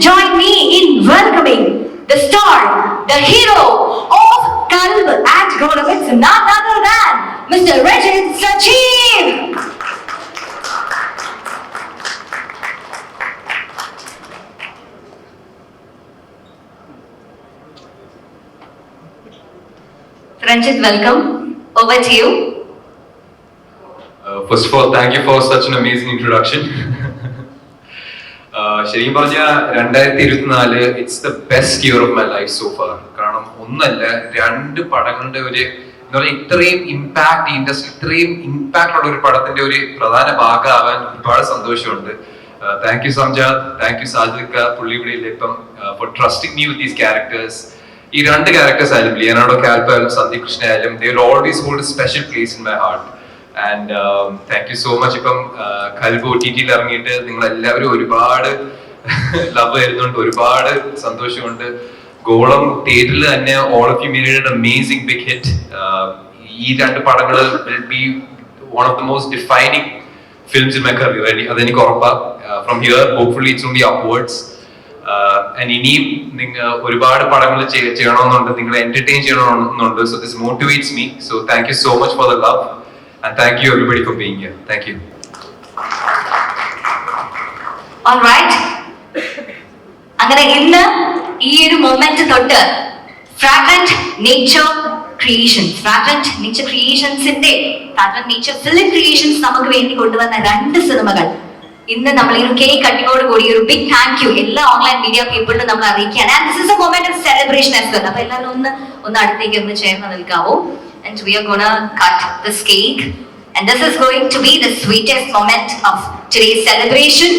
join me in welcoming the star, the hero of Kalb Golem. It's none other than Mr. Rajat Sajeev. Ranjit, welcome. Over to you. Uh, first of all, thank you for such an amazing introduction. ശരിക്കും പറഞ്ഞ രണ്ടായിരത്തി ഇരുപത്തിനാല് it's the best year of my life so far കാരണം ഒന്നല്ല രണ്ട് പടങ്ങളുടെ ഒരു എന്താ പറയുക ഇത്രയും ഇമ്പാക്ട് ഇൻഡസ്ട്രി ഇത്രയും ഇമ്പാക്ട് ഉള്ള ഒരു പടത്തിന്റെ ഒരു പ്രധാന ഭാഗമാവാൻ ഒരുപാട് സന്തോഷമുണ്ട്. Thank you Samjad thank you സാജിക്ക പുള്ളി ഇവിടെ ഇല്ല ഇപ്പം for trusting me with these characters ഈ രണ്ട് ക്യാരക്ടേഴ്സ് ആയാലും ലിയനാർഡോ കാൽപ്പ ആയാലും സന്ദീപ് കൃഷ്ണ ആയാലും they always hold special place in my heart and thank you so much ഇപ്പം കൽബ് ഒ ടി ടിയിൽ ഇറങ്ങിയിട്ട് നിങ്ങൾ എല്ലാവരും ഒരുപാട് ലവ് വരുന്നുണ്ട് ഒരുപാട് സന്തോഷമുണ്ട്. ഗോളം തിയേറ്ററിൽ തന്നെ all of you media amazing big hit ഈ രണ്ട് പടങ്ങൾ will be one of the most defining films in my career അതെനിക്ക് ഉറപ്പാണ് from here hopefully it's only upwards ഇനിയും നിങ്ങൾ ഒരുപാട് പടങ്ങൾ ചെയ്യണമെന്നുണ്ട് നിങ്ങളെ എന്റർടൈൻ ചെയ്യണമെന്നുണ്ട്. So this motivates me so thank you so much for the love and thank you everybody for being here. Thank you. All right. അങ്ങനെ ഇന്ന് ഈ ഒരു മൊമെന്റ് തൊട്ട് Fragrant Nature Creation Fragrant Nature ക്രിയേഷൻസിന്റെ fragrant nature film creations നമുക്ക് വേണ്ടി കൊണ്ടുവന്ന രണ്ട് സിനിമകൾ ഇന്ന് നമ്മൾ ഈ ഒരു കേക്ക് കട്ടിങ്ങോട് കൂടി ഒരു ബിഗ് താങ്ക് യു എല്ലാ ഓൺലൈൻ മീഡിയ പീപ്പിളിനും നമ്മൾ അറിയിക്കുകയാണ് and this is a moment of celebration as well അപ്പൊ എല്ലാവരും ഒന്ന് ഒന്ന് അടുത്തേക്ക് ഒന്ന് ചേർന്ന് നിൽക്കാവോ And we are gonna cut this cake and this is going to be the sweetest moment of today's celebration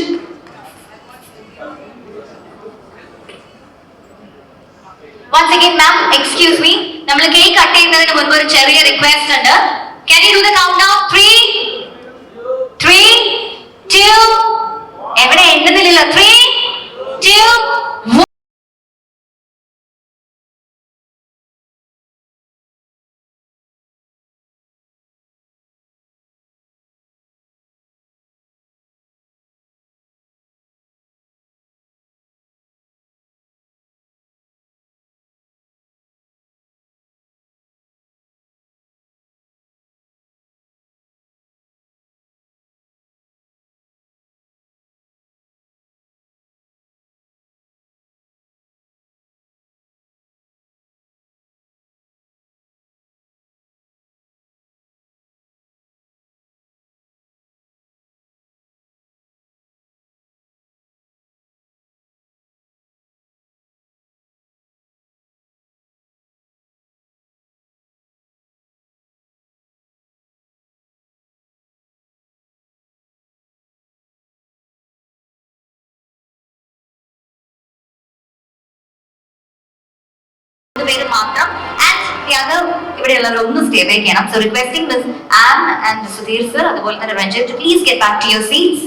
Once again, ma'am, excuse me. നമ്മൾ cake cut ചെയ്യുന്നതിന് മുൻപ് ഒരു ചെറിയ റിക്വസ്റ്റ് ഉണ്ട് Can you do the countdown? Three, three, two. എവിടെ എണ്ണുന്നില്ലല്ലോ three to പേര് മാത്രം. And the other ഇവിടെയുള്ളവർ ഒന്ന് സ്റ്റേ ചെയ്യണം. So requesting miss Ann and Sudheer sir അതുപോലെ തന്നെ Ranjith please get back to your seats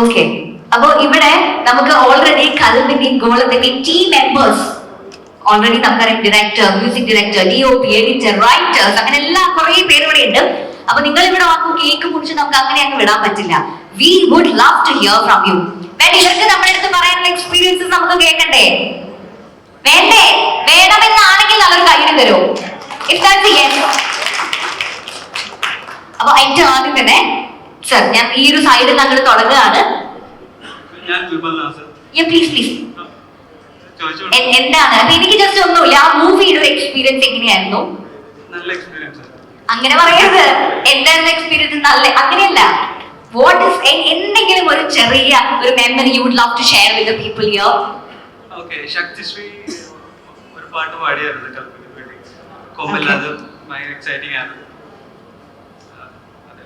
okay അപ്പോ ഇവിടെ നമുക്ക് ഓൾറെഡി കൽബിന്റെയും ഗോളത്തിന്റെയും ടീം മെമ്പേഴ്സ് ഓൾറെഡി നമുക്കറിയാം director music director D O P editor writers അങ്ങനെ എല്ലാ കുറെ പേര് ഇവിടെ ഉണ്ട്. അപ്പൊ നിങ്ങൾ ഇവിടെ വാക്കും കേക്ക് മുറിച്ച് നമുക്ക് അങ്ങനെ അങ്ങ് വിടാൻ പറ്റില്ല. We would love to hear from you ഇവർക്ക് നമ്മുടെ അടുത്ത് പറയാനുള്ള എക്സ്പീരിയൻസസ് നമുക്ക് കേൾക്കണ്ടേ? വേണ്ടേ? വേണമെന്നാണെങ്കിൽ അവർ കയ്യിൽ തരും. ഇഫ് ദാറ്റ്സ് യെസ് അപ്പൊ ഏറ്റവും ആദ്യം തന്നെ സർ ഞാൻ ഈ ഒരു സൈഡിൽ അങ്ങോട്ട് തുടങ്ങുകയാണ്. പ്ലീസ് പ്ലീസ് എന്താണ്? അപ്പൊ എനിക്ക് ജസ്റ്റ് ഒന്നുമില്ല. ആ മൂവിയുടെ ഒരു എക്സ്പീരിയൻസ് എങ്ങനെയായിരുന്നു? അങ്ങനെ പറയരുത്. എന്തായിരുന്നു എക്സ്പീരിയൻസ് നല്ല അങ്ങനെയല്ല. വാട്ട് ഇസ് എന്തെങ്കിലും ഒരു ചെറിയ ഒരു memory you would love to share with the people here okay Sakthisree ഒരു പാട്ട് പാടിയായിരുന്നു കൽപ്പന വേണ്ടി കൊമ്പില്ലാതെ ഭയങ്കര എക്സൈറ്റിംഗ് ആണ്. അതേ.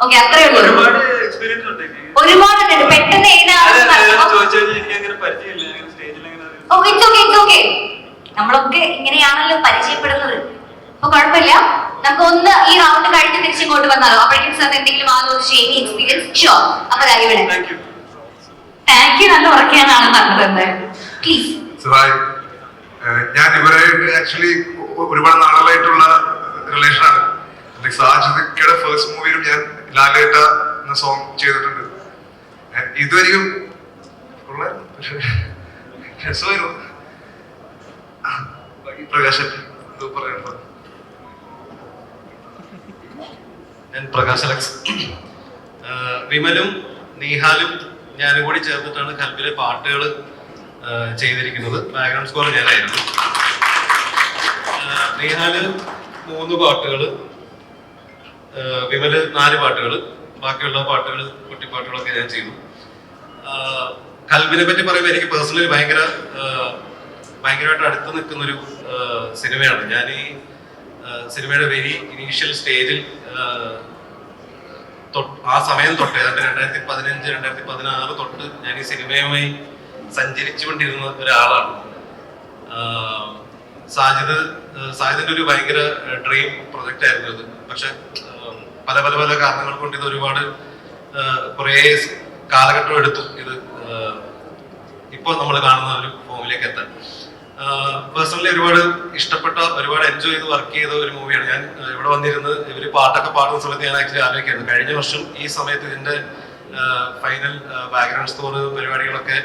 ഓക്കെ അത്രേ ഉള്ളൂ. ഒരുപാട് എക്സ്പീരിയൻസ് ഉണ്ട് ഒരുപാട് ഉണ്ട് പെട്ടെന്ന് അതെ, അതെ, അതെ, ഏതാണ് ചോദിച്ചാൽ എനിക്ക് അങ്ങനെ പരിചയമില്ല. അങ്ങനെ സ്റ്റേജിൽ അങ്ങനെ oh it's okay it's okay നമ്മളൊക്കെ ഇങ്ങനെയാണല്ലോ പരിചയപ്പെടുന്നത്. അപ്പൊ കുഴപ്പമില്ല. നമുക്ക് ഒന്ന് ഈ റൗണ്ട് കഴിഞ്ഞ് തിരിച്ചിങ്ങോട്ട് വന്നാലോ? അപ്പോഴേക്കും സാർ എന്തെങ്കിലും ആലോചിച്ച് എനി എക്സ്പീരിയൻസ് ഷോ അപ്പൊ ഇവിടെ. താങ്ക് യു താങ്ക് യു നല്ല ഉറക്കാനാണ് പറഞ്ഞത് പ്ലീസ് ഞാൻ ഇവരായിട്ട് ആക്ച്വലി ഒരുപാട് നാളുകളായിട്ടുള്ള റിലേഷനാണ് സാജിദിക്കയുടെ ഫസ്റ്റ് മൂവിയിലും ഞാൻ ലാലേട്ട എന്ന സോങ് ചെയ്തിട്ടുണ്ട്. ഇതുവരെയും രസമായിരുന്നു. പ്രകാശൻ എന്തോ പറയണ്ടോ ഞാൻ പ്രകാശ് അലക്സ്. വിമലും നീഹാലും ഞാനും കൂടി ചേർന്നിട്ടാണ് കൽബിലെ പാട്ടുകൾ ചെയ്തിരിക്കുന്നത്. ബാക്ക്ഗ്രൗണ്ട് സ്കോർ ഞാനായിരുന്നു. നീഹാൽ മൂന്ന് പാട്ടുകൾ വിമൽ നാല് പാട്ടുകൾ ബാക്കിയുള്ള പാട്ടുകൾ കുട്ടിപ്പാട്ടുകളൊക്കെ ഞാൻ ചെയ്തു. കൽബിനെ പറ്റി പറയുമ്പോൾ എനിക്ക് പേഴ്സണലി ഭയങ്കര ഭയങ്കരമായിട്ട് അടുത്ത് നിൽക്കുന്നൊരു സിനിമയാണ്. ഞാൻ ഈ സിനിമയുടെ വെരി ഇനീഷ്യൽ സ്റ്റേജിൽ ആ സമയം തൊട്ട് ഏതാണ്ട് രണ്ടായിരത്തി പതിനഞ്ച് രണ്ടായിരത്തി പതിനാറ് തൊട്ട് ഞാൻ ഈ സിനിമയുമായി സഞ്ചരിച്ചുകൊണ്ടിരുന്ന ഒരാളാണ്. സാജിദ് സാജിദിന്റെ ഒരു ഭയങ്കര ഡ്രീം പ്രൊജക്റ്റ് ആയിരുന്നു ഇത്. പക്ഷെ പല പല പല കാരണങ്ങൾ കൊണ്ട് ഇത് ഒരുപാട് കുറേ കാലഘട്ടം എടുത്തു ഇത് ഇപ്പോൾ നമ്മൾ കാണുന്ന ഒരു ഫോമിലേക്ക് എത്താൻ. പേഴ്സണലി ഒരുപാട് ഇഷ്ടപ്പെട്ട ഒരുപാട് എൻജോയ് ചെയ്ത് വർക്ക് ചെയ്ത ഒരു മൂവിയാണ് ഞാൻ ഇവിടെ വന്നിരുന്ന് ഇവർ പാട്ടൊക്കെ പാടുന്ന സമയത്ത് ഞാൻ ആക്ച്വലി ആലോചിക്കായിരുന്നു. കഴിഞ്ഞ വർഷം ഈ സമയത്ത് ഇതിന്റെ ഫൈനൽ ബാക്ക്ഗ്രൗണ്ട് സ്കോർ പരിപാടികളൊക്കെ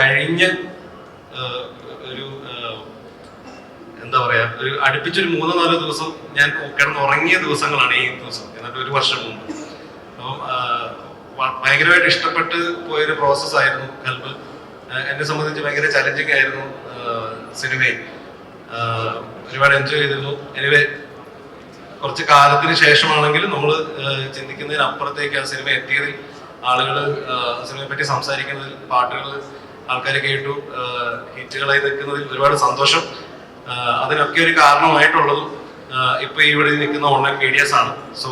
കഴിഞ്ഞ ഒരു എന്താ പറയാ ഒരു അടുപ്പിച്ചൊരു മൂന്നോ നാലോ ദിവസം ഞാൻ കിടന്ന് ഉറങ്ങിയ ദിവസങ്ങളാണ് ഈ ദിവസം. എന്നിട്ട് ഒരു വർഷം മുമ്പ്. അപ്പം ഭയങ്കരമായിട്ട് ഇഷ്ടപ്പെട്ട് പോയൊരു പ്രോസസ്സായിരുന്നു കൽബ്. എന്നെ സംബന്ധിച്ച് ഭയങ്കര ചലഞ്ചിങ് ആയിരുന്നു സിനിമയിൽ ഒരുപാട് എൻജോയ് ചെയ്തിരുന്നു. എനിവേ കുറച്ച് കാലത്തിന് ശേഷമാണെങ്കിലും നമ്മൾ ചിന്തിക്കുന്നതിന് അപ്പുറത്തേക്ക് ആ സിനിമ എത്തിയതിൽ ആളുകൾ സിനിമയെ പറ്റി സംസാരിക്കുന്നതിൽ പാട്ടുകൾ ആൾക്കാർ കേട്ടു ഹിറ്റുകളായി നിൽക്കുന്നതിൽ ഒരുപാട് സന്തോഷം. അതിനൊക്കെ ഒരു കാരണമായിട്ടുള്ളതും ഇപ്പൊ ഇവിടെ നിൽക്കുന്ന ഓൺലൈൻ മീഡിയാസ് ആണ്. സോ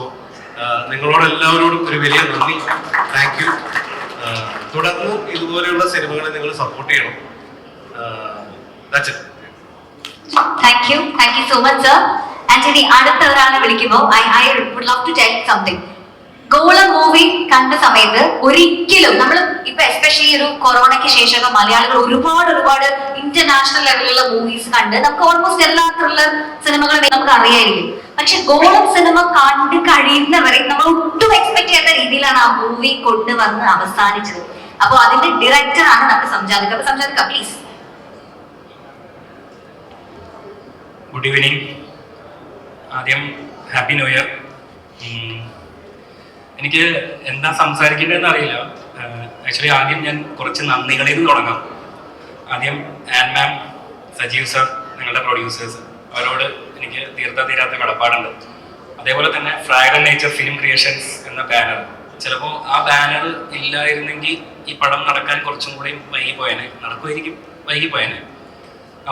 നിങ്ങളോട് എല്ലാവരോടും ഒരു വലിയ നന്ദി. താങ്ക് യു തുടർന്ന് ഇതുപോലെയുള്ള സിനിമകളെ നിങ്ങൾ സപ്പോർട്ട് ചെയ്യണം. Thank you thank you so much sir ഇനി അടുത്ത ഒരാളെ വിളിക്കുമ്പോൾ I I would love to tell something Gola movie കണ്ട സമയത്ത് ഒരിക്കലും നമ്മൾ ഇപ്പൊ എസ്പെഷ്യലി ഒരു കൊറോണയ്ക്ക് ശേഷമൊക്കെ മലയാളികൾ ഒരുപാട് ഒരുപാട് ഇന്റർനാഷണൽ ലെവലിലുള്ള മൂവീസ് കണ്ട് നമുക്ക് ഓൾമോസ്റ്റ് എല്ലാ ത്രില്ലർ സിനിമകളും നമുക്ക് അറിയായിരിക്കും. പക്ഷെ ഗോളം സിനിമ കണ്ട് കഴിയുന്നവരെ നമ്മൾ ഒട്ടും എക്സ്പെക്ട് ചെയ്യാത്ത രീതിയിലാണ് ആ മൂവി കൊണ്ടുവന്ന് അവസാനിച്ചത്. അപ്പൊ അതിന്റെ ഡയറക്ടർ ആണ് നമുക്ക് സംജാതിക. അപ്പൊ സംജാതിക പ്ലീസ് ഗുഡ് ഈവനിങ് ആദ്യം ഹാപ്പി ന്യൂ ഇയർ എനിക്ക് എന്താ സംസാരിക്കേണ്ടതെന്ന് അറിയില്ല. ആക്ച്വലി ആദ്യം ഞാൻ കുറച്ച് നന്ദികളിൽ നിന്ന് തുടങ്ങാം. ആദ്യം ആൻ മാം സജീവ് സർ നിങ്ങളുടെ പ്രൊഡ്യൂസേഴ്സ് അവരോട് എനിക്ക് തീർത്ത തീരാത്ത കടപ്പാടുണ്ട് അതേപോലെ തന്നെ frag and nature film creations എന്ന ബാനർ ചിലപ്പോൾ ആ ബാനർ ഇല്ലായിരുന്നെങ്കിൽ ഈ പടം നടക്കാൻ കുറച്ചും കൂടി വൈകി പോയനെ നടക്കുമായിരിക്കും വൈകി പോയനെ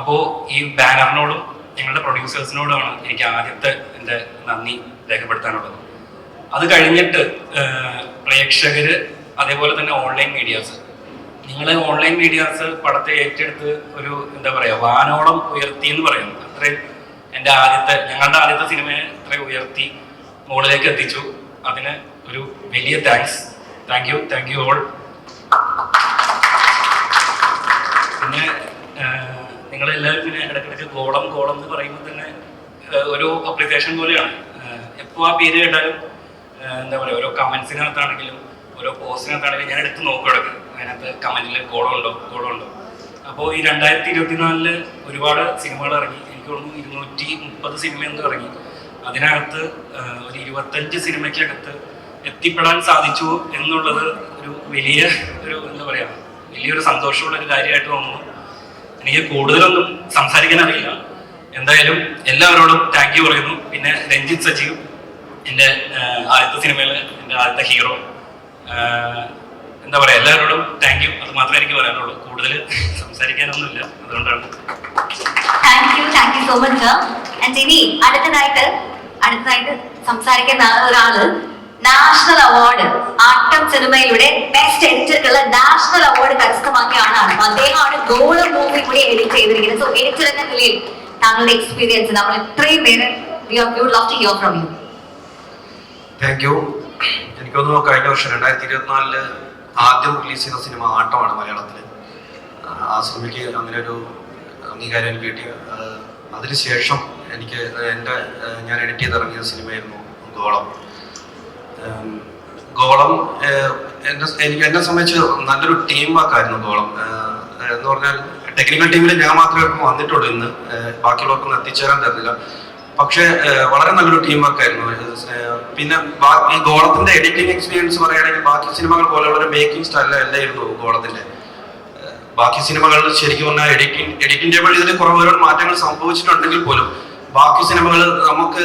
അപ്പോൾ ഈ ബാനറിനോടും ഞങ്ങളുടെ പ്രൊഡ്യൂസേഴ്സിനോടുമാണ് എനിക്ക് ആദ്യത്തെ എന്റെ നന്ദി രേഖപ്പെടുത്താനുള്ളത്. അത് കഴിഞ്ഞിട്ട് പ്രേക്ഷകർ അതേപോലെ തന്നെ ഓൺലൈൻ മീഡിയാസ് നിങ്ങൾ ഓൺലൈൻ മീഡിയാസ് പടത്തെ ഏറ്റെടുത്ത് ഒരു എന്താ പറയുക വാനോളം ഉയർത്തി എന്ന് പറയുന്നു. അത്രയും എന്റെ ആദ്യത്തെ ഞങ്ങളുടെ ആദ്യത്തെ സിനിമയെ ഇത്രയും ഉയർത്തി മുകളിലേക്ക് എത്തിച്ചു. അതിന് ഒരു വലിയ thanks thank you thank you all പിന്നെ നിങ്ങളെല്ലാവരും പിന്നെ ഇടയ്ക്കിടയ്ക്ക് ഗോളം ഗോളം എന്ന് പറയുമ്പോൾ തന്നെ ഒരു അപ്ലിക്കേഷൻ പോലെയാണ്. എപ്പോൾ ആ പേര് കേട്ടാലും എന്താ പറയുക ഓരോ കമൻസിനകത്താണെങ്കിലും ഓരോ പോസ്റ്റിനകത്താണെങ്കിലും ഞാൻ എടുത്ത് നോക്കും ഇടയ്ക്ക്. അതിനകത്ത് കമന്റിൽ കോളം ഉണ്ട് അപ്പോൾ ഈ രണ്ടായിരത്തി ഇരുപത്തിനാലിൽ ഒരുപാട് സിനിമകൾ ഇറങ്ങി. തോന്നുന്നു ഇരുന്നൂറ്റി മുപ്പത് സിനിമ എന്ന് ഇറങ്ങി അതിനകത്ത് ഒരു ഇരുപത്തഞ്ച് സിനിമയ്ക്കകത്ത് എത്തിപ്പെടാൻ സാധിച്ചു എന്നുള്ളത് ഒരു വലിയ ഒരു എന്താ പറയുക വലിയൊരു സന്തോഷമുള്ള ഒരു കാര്യമായിട്ട് തോന്നുന്നു. എനിക്ക് കൂടുതലൊന്നും സംസാരിക്കാൻ അറിയില്ല. എന്തായാലും എല്ലാവരോടും താങ്ക് യു പറയുന്നു. പിന്നെ രഞ്ജിത്ത് സജീവ് എന്റെ ആദ്യത്തെ സിനിമയിലെ എന്റെ ആദ്യത്തെ ഹീറോ എന്താ പറയുക എല്ലാവരോടും താങ്ക് യു അത് മാത്രമേ എനിക്ക് പറയാനുള്ളൂ. കൂടുതൽ സംസാരിക്കാനൊന്നുമില്ല. അതുകൊണ്ടാണ്. Thank you thank you so much sir and ഇനി അടുത്തതായിട്ട് അടുത്തതായിട്ട് സംസാരിക്കുന്ന ഒരാൾ നാഷണൽ അവാർഡ് ആട്ടം സിനിമയിലൂടെ ബെസ്റ്റ് എഡിറ്റർക്കുള്ള നാഷണൽ അവാർഡ് കരസ്ഥമാക്കിയ ആളാണ് അദ്ദേഹമാണ് ഗോൾഡ് മൂവി കൂടി എഡിറ്റ് ചെയ്തിരിക്കുന്നത്. സോ എഡിറ്റർ എന്ന നിലയിൽ താങ്കളുടെ എക്സ്പീരിയൻസ് നമ്മൾ ഇത്രയും പേര് you love to hear from you thank you എനിക്ക് കഴിഞ്ഞ വർഷം രണ്ടായിരത്തി ഇരുപത്തിനാലിൽ ആദ്യം റിലീസ് ചെയ്ത സിനിമ ആട്ടമാണ് മലയാളത്തിൽ ആ സിനിമയ്ക്ക് അങ്ങനെ ഒരു അംഗീകാരം എനിക്ക് കിട്ടി അതിനുശേഷം എനിക്ക് എന്റെ ഞാൻ എഡിറ്റ് ചെയ്തിറങ്ങിയ സിനിമയായിരുന്നു ഗോളം. ഗോളം എന്നെ എനിക്ക് എന്നെ സംബന്ധിച്ച് നല്ലൊരു ടീം വർക്ക് ആയിരുന്നു ഗോളം എന്ന് പറഞ്ഞാൽ ടെക്നിക്കൽ ടീമിൽ ഞാൻ മാത്രമേ വന്നിട്ടുള്ളൂ ഇന്ന്. ബാക്കിയുള്ളവർക്കൊന്നും എത്തിച്ചേരാൻ തരുന്നില്ല പക്ഷേ വളരെ നല്ലൊരു ടീം വർക്ക് ആയിരുന്നു പിന്നെ ഈ ഗോളത്തിന്റെ എഡിറ്റിംഗ് എക്സ്പീരിയൻസ് പറയുകയാണെങ്കിൽ ബാക്കി സിനിമകൾ പോലെയുള്ള ഒരു മേക്കിംഗ് സ്റ്റൈൽ അല്ലായിരുന്നു ഗോളത്തിന്റെ. ബാക്കി സിനിമകൾ ശരിക്കും പറഞ്ഞാൽ എഡിറ്റിംഗ് എഡിറ്റിംഗ് ടേബിൾ ഇതിൽ കുറവ് മാറ്റങ്ങൾ സംഭവിച്ചിട്ടുണ്ടെങ്കിൽ പോലും ബാക്കി സിനിമകൾ നമുക്ക്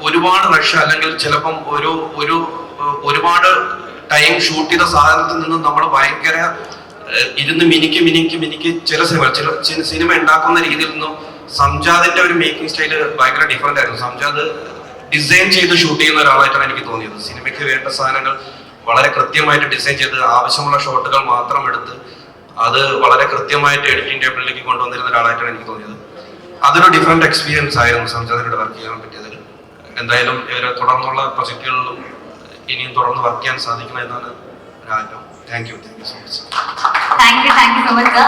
ഒരുപാട് റഷ് അല്ലെങ്കിൽ ചിലപ്പം ഒരു ഒരു ഒരുപാട് ടൈം ഷൂട്ട് ചെയ്ത സാധനത്തിൽ നിന്ന് നമ്മൾ ഭയങ്കര ഇരുന്ന് മിനിക്ക് മിനിക്ക് മിനിക്ക് ചില സിനിമ ചില സിനിമ ഉണ്ടാക്കുന്ന രീതിയിൽ നിന്നും സംജാദിന്റെ ഒരു മേക്കിംഗ് സ്റ്റൈൽ ഭയങ്കര ഡിഫറെന്റ് ആയിരുന്നു. സംജാദ് ഡിസൈൻ ചെയ്ത് ഷൂട്ട് ചെയ്യുന്ന ഒരാളായിട്ടാണ് എനിക്ക് തോന്നിയത്. സിനിമയ്ക്ക് വേണ്ട സാധനങ്ങൾ വളരെ കൃത്യമായിട്ട് ഡിസൈൻ ചെയ്ത് ആവശ്യമുള്ള ഷോട്ടുകൾ മാത്രം എടുത്ത് അത് വളരെ കൃത്യമായിട്ട് എഡിറ്റിംഗ് ടേബിളിലേക്ക് കൊണ്ടുവന്നിരുന്ന ഒരാളായിട്ടാണ് എനിക്ക് തോന്നിയത്. അതൊരു ഡിഫറെന്റ് എക്സ്പീരിയൻസ് ആയിരുന്നു സംജാദിനോട് വർക്ക് ചെയ്യാൻ പറ്റിയതിൽ എന്തായാലും ഇവരെ തുടർന്നുള്ള പ്രൊജക്റ്റുകളിലും ഇനിയും തുടർന്ന് വർക്ക് ചെയ്യാൻ സാധിക്കണം എന്നാണ് ഒരു ആഗ്രഹം thank you thank you thank you so much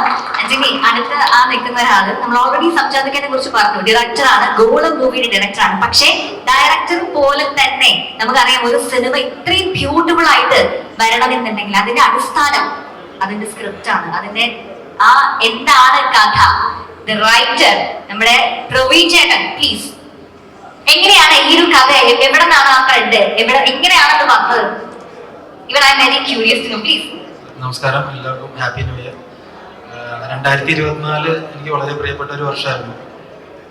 Jimmy അടുത്ത ആ നിൽക്കുന്ന ഒരാൾ നമ്മൾ ഓൾറെഡി സംസാരിക്കാനെ കുറിച്ച് പറഞ്ഞു. ഡയറക്ടറാണ് ഗോളം മൂവിയുടെ ഡയറക്ടറാണ് പക്ഷേ ഡയറക്ടർ പോലെ തന്നെ നമുക്കറിയാം ഒരു സിനിമ ഇത്രയും ബ്യൂട്ടിഫുൾ ആയിട്ട് വരണമെന്നുണ്ടെങ്കിൽ അതിന്റെ അടിസ്ഥാനം അതിന്റെ സ്ക്രിപ്റ്റ് ആണ്. അതിന്റെ ആ എന്താണ് കഥ? ദ റൈറ്റർ നമ്മുടെ പ്രവീൺ ചേട്ടൻ പ്ലീസ് എങ്ങനെയാണ് ഈ ഒരു കഥ? എവിടെ നിന്നാണ് ആ ഫ്രണ്ട് എവിടെ എങ്ങനെയാണെന്ന് വന്നത്? നമസ്കാരം എല്ലാവർക്കും ഹാപ്പി ന്യൂ ഇയർ രണ്ടായിരത്തി ഇരുപത്തിനാല് എനിക്ക് വളരെ പ്രിയപ്പെട്ട ഒരു വർഷമായിരുന്നു.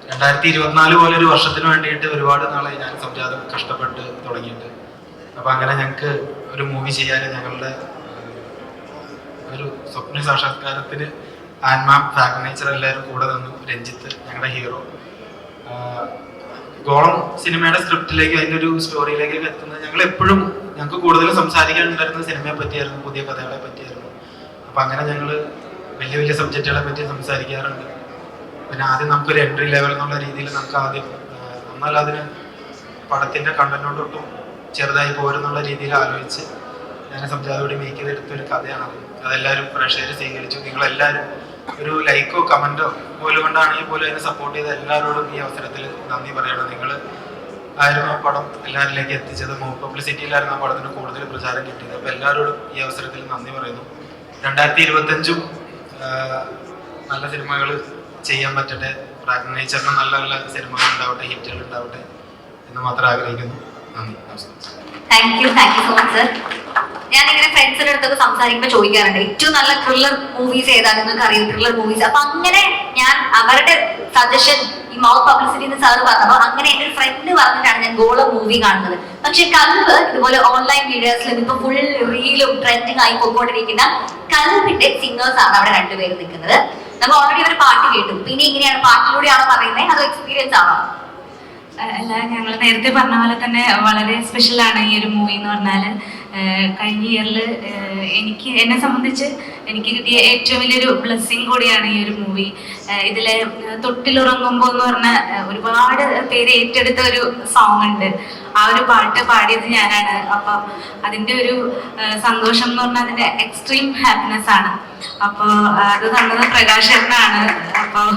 രണ്ടായിരത്തി ഇരുപത്തിനാല് പോലെ ഒരു വർഷത്തിന് വേണ്ടിയിട്ട് ഒരുപാട് നാളെ ഞാൻ സംജാതം കഷ്ടപ്പെട്ട് തുടങ്ങിയിട്ട്. അപ്പം അങ്ങനെ ഞങ്ങൾക്ക് ഒരു മൂവി ചെയ്യാൻ ഞങ്ങളുടെ ഒരു സ്വപ്ന സാക്ഷാത്കാരത്തിന് ആൻമാം ഫാഗ്നേച്ചർ എല്ലാവരും കൂടെ നിന്നു രഞ്ജിത്ത് ഞങ്ങളുടെ ഹീറോ. ഗോളം സിനിമയുടെ സ്ക്രിപ്റ്റിലേക്ക് അതിന്റെ ഒരു സ്റ്റോറിയിലേക്ക് എത്തുന്നത് ഞങ്ങൾ എപ്പോഴും ഞങ്ങൾക്ക് കൂടുതൽ സംസാരിക്കാനുണ്ടായിരുന്ന സിനിമയെ പറ്റിയായിരുന്നു പുതിയ കഥകളെ പറ്റിയായിരുന്നു. അപ്പം അങ്ങനെ ഞങ്ങൾ വലിയ വലിയ സബ്ജക്റ്റുകളെ പറ്റി സംസാരിക്കാറുണ്ട്. പിന്നെ ആദ്യം നമുക്കൊരു എൻട്രി ലെവൽ എന്നുള്ള രീതിയിൽ നമുക്ക് ആദ്യം എന്നാൽ അതിന് പടത്തിന്റെ കണ്ടന്റോടൊട്ടും ചെറുതായി പോരെന്നുള്ള രീതിയിൽ ആലോചിച്ച് ഞാൻ സംജാതോട് മേക്ക് ചെയ്തെടുത്ത ഒരു കഥയാണ് അതെല്ലാവരും പ്രേക്ഷകർ സ്വീകരിച്ചു. നിങ്ങളെല്ലാവരും ഒരു ലൈക്കോ കമന്റോ പോലും കൊണ്ടാണെങ്കിൽ പോലും അതിനെ സപ്പോർട്ട് ചെയ്ത എല്ലാവരോടും ഈ അവസരത്തിൽ നന്ദി പറയണം. നിങ്ങൾ ആയിരുന്നു ആ പടം. എല്ലാവരിലേക്ക് എത്തിച്ചത് പബ്ലിസിറ്റിയിലായിരുന്നു ആ പടത്തിന് കൂടുതൽ പ്രചാരം കിട്ടിയത്. അപ്പോൾ എല്ലാവരോടും ഈ അവസരത്തിൽ നന്ദി പറയുന്നു. രണ്ടായിരത്തി ഇരുപത്തഞ്ചും നല്ല സിനിമകൾ ചെയ്യാൻ പറ്റട്ടെ. പ്രാഗ്നേച്ചറിന് നല്ല നല്ല സിനിമകൾ ഉണ്ടാവട്ടെ ഹിറ്റുകൾ ഉണ്ടാവട്ടെ എന്ന് മാത്രം ആഗ്രഹിക്കുന്നു. നന്ദി. നമസ്കാരം. Thank you thank you so much sir ഞാനിങ്ങനെ ഫ്രണ്ട്സിന്റെ അടുത്തൊക്കെ സംസാരിക്കുമ്പോൾ ചോദിക്കാറുണ്ട് ഏറ്റവും നല്ല ത്രില്ലർ മൂവീസ് ഏതാ? നിങ്ങൾക്ക് അറിയാം ത്രില്ലർ മൂവീസ് അപ്പൊ അങ്ങനെ ഞാൻ അവരുടെ സജഷൻ ഈ മൗത്ത് പബ്ലിസിറ്റി എന്ന് സാറ് പറഞ്ഞപ്പോൾ അങ്ങനെ എന്റെ ഫ്രണ്ട് പറഞ്ഞിട്ടാണ് ഞാൻ ഗോള മൂവി കാണുന്നത്. പക്ഷെ കൽവ് ഇതുപോലെ ഓൺലൈൻ മീഡിയാസിലും ഇപ്പൊ ഫുൾ റീലും ട്രെൻഡിങ് ആയി പോയിക്കൊണ്ടിരിക്കുന്ന കൽവിന്റെ സിംഗേഴ്സ് ആണ് അവിടെ രണ്ടുപേരും നിൽക്കുന്നത്. നമ്മൾ ഓൾറെഡി ഒരു പാട്ട് കേട്ടു. പിന്നെ ഇങ്ങനെയാണ് പാട്ടിലൂടെയാണോ പറയുന്നത്? അതോ എക്സ്പീരിയൻസ് ആണോ? അല്ല ഞങ്ങൾ നേരത്തെ പറഞ്ഞ പോലെ തന്നെ വളരെ സ്പെഷ്യലാണ് ഈ ഒരു മൂവി എന്ന് പറഞ്ഞാൽ കഴിഞ്ഞ ഇയറിൽ എനിക്ക് എന്നെ സംബന്ധിച്ച് എനിക്ക് കിട്ടിയ ഏറ്റവും വലിയൊരു ബ്ലെസ്സിങ് കൂടിയാണ് ഈ ഒരു മൂവി ഇതിലെ തൊട്ടിലുറങ്ങുമ്പോൾ എന്ന് പറഞ്ഞ ഒരുപാട് പേര് ഏറ്റെടുത്ത ഒരു സോങ് ഉണ്ട്. ആ ഒരു പാട്ട് പാടിയത് ഞാനാണ്. അപ്പം അതിന്റെ ഒരു സന്തോഷം എന്ന് പറഞ്ഞാൽ അതിന്റെ എക്സ്ട്രീം ഹാപ്പിനെസ് ആണ്. അപ്പോൾ അത് തന്നത് പ്രകാശനാണ് അപ്പോൾ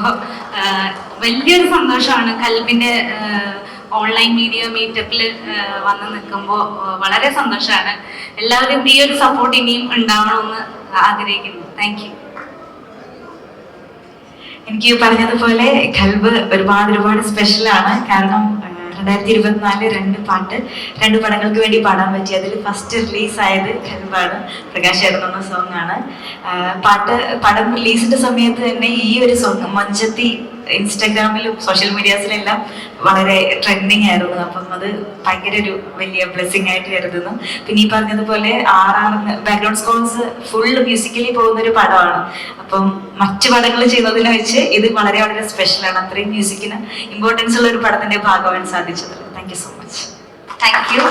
വലിയൊരു സന്തോഷമാണ് കൽബിന്റെ ഓൺലൈൻ മീഡിയ മീറ്റപ്പിൽ വന്ന് നിൽക്കുമ്പോൾ വളരെ സന്തോഷമാണ് എല്ലാവരും ഈ ഒരു സപ്പോർട്ട് ഇനിയും ഉണ്ടാവണമെന്ന് ആഗ്രഹിക്കുന്നു. താങ്ക് യു എനിക്ക് പറഞ്ഞതുപോലെ കൽബ് ഒരുപാട് ഒരുപാട് സ്പെഷ്യലാണ് കാരണം രണ്ടായിരത്തി ഇരുപത്തിനാല് രണ്ട് പാട്ട് രണ്ട് പടങ്ങൾക്ക് വേണ്ടി പാടാൻ പറ്റി. അതിൽ ഫസ്റ്റ് റിലീസായത് കൽബാണ് പ്രകാശ് ചേട്ടൻ സോങ്ങാണ് സോങ് ആണ്. പാട്ട് പടം റിലീസിന്റെ സമയത്ത് തന്നെ ഈ ഒരു സോങ് മഞ്ചത്തി ഇൻസ്റ്റാഗ്രാമിലും സോഷ്യൽ മീഡിയാസിലെല്ലാം വളരെ ട്രെൻഡിങ് ആയിരുന്നു. അപ്പം അത് ഭയങ്കര ഒരു വലിയ ബ്ലെസ്സിങ് ആയിട്ട് കരുതുന്നു. പിന്നെ ഈ പറഞ്ഞതുപോലെ R R background scores full musically പോകുന്ന ഒരു പടമാണ്. അപ്പം മറ്റു പടങ്ങൾ ചെയ്യുന്നതിനെ വെച്ച് ഇത് വളരെ വളരെ സ്പെഷ്യലാണ് അത്രയും മ്യൂസിക്കിന് ഇമ്പോർട്ടൻസ് ഉള്ള ഒരു പടത്തിന്റെ ഭാഗമാണ് സാധിച്ചത്. Thank you so much thank you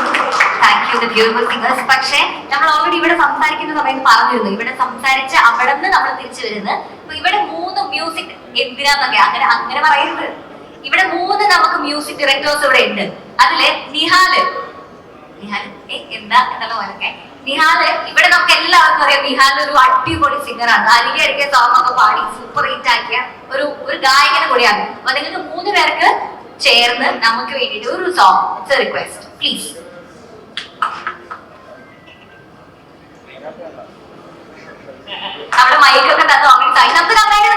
thank you beautiful singers പക്ഷേ നമ്മൾ ഓൾറെഡി ഇവിടെ സംസാരിക്കുന്ന സമയത്ത് പറഞ്ഞിരുന്നു. ഇവിടെ സംസാരിച്ച് അവിടെ നിന്ന് നമ്മൾ തിരിച്ചു വരുന്നത്. അപ്പൊ ഇവിടെ മൂന്ന് മ്യൂസിക് എന്തിനാന്നൊക്കെ അങ്ങനെ അങ്ങനെ പറയരുത് ഇവിടെ മൂന്ന് നമുക്ക് മ്യൂസിക് ഡയറക്ടേഴ്സ് ഇവിടെ ഉണ്ട്. അതിൽ നിഹാൽ. നിഹാൽ? ഏ എന്താ എന്നുള്ള പോലൊക്കെ നിഹാൽ ഇവിടെ നമുക്ക് എല്ലാവർക്കും അറിയാം നിഹാൽ ഒരു അടിപൊളി സിംഗർ ആണ്. അരികെ അരികെ സോങ് ഒക്കെ പാടി സൂപ്പർ ഹിറ്റ് ആക്കിയ ഒരു ഒരു ഗായകനെ കൂടിയാണ്. അപ്പൊ നിങ്ങൾക്ക് മൂന്ന് പേർക്ക് ചേർന്ന് നമുക്ക് വേണ്ടിയിട്ട് ഒരു സോങ് ഇറ്റ്സ് റിക്വസ്റ്റ് പ്ലീസ് നമ്മൾ മൈക്കൊക്കെ തന്നെ നമുക്ക് നന്നായിട്ട്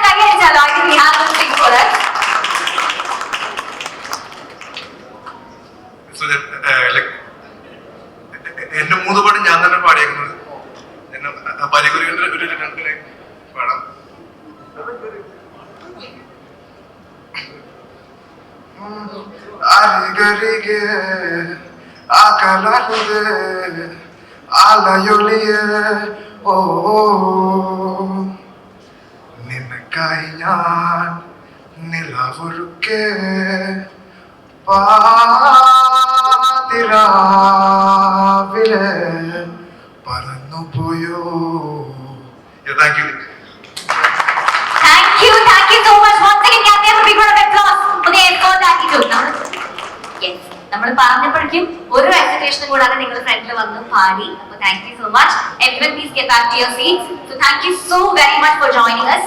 അലയൊലിയെ ഓ നിനക്കായി ഞാൻ നിലവൊരുക്കെ പാതിരാവിലെ പറന്നുപോയോ thank you a big round of applause for the effort that you took? Yes. നമ്മൾ പറഞ്ഞപ്പോഴേക്കും ഒരു എക്സിറ്റേഷനും കൂടാതെ നിങ്ങൾ ഫ്രണ്ടിൽ വന്ന് പാടി. അപ്പൊ thank you so much every please get back to your seats so thank you so very much for joining us.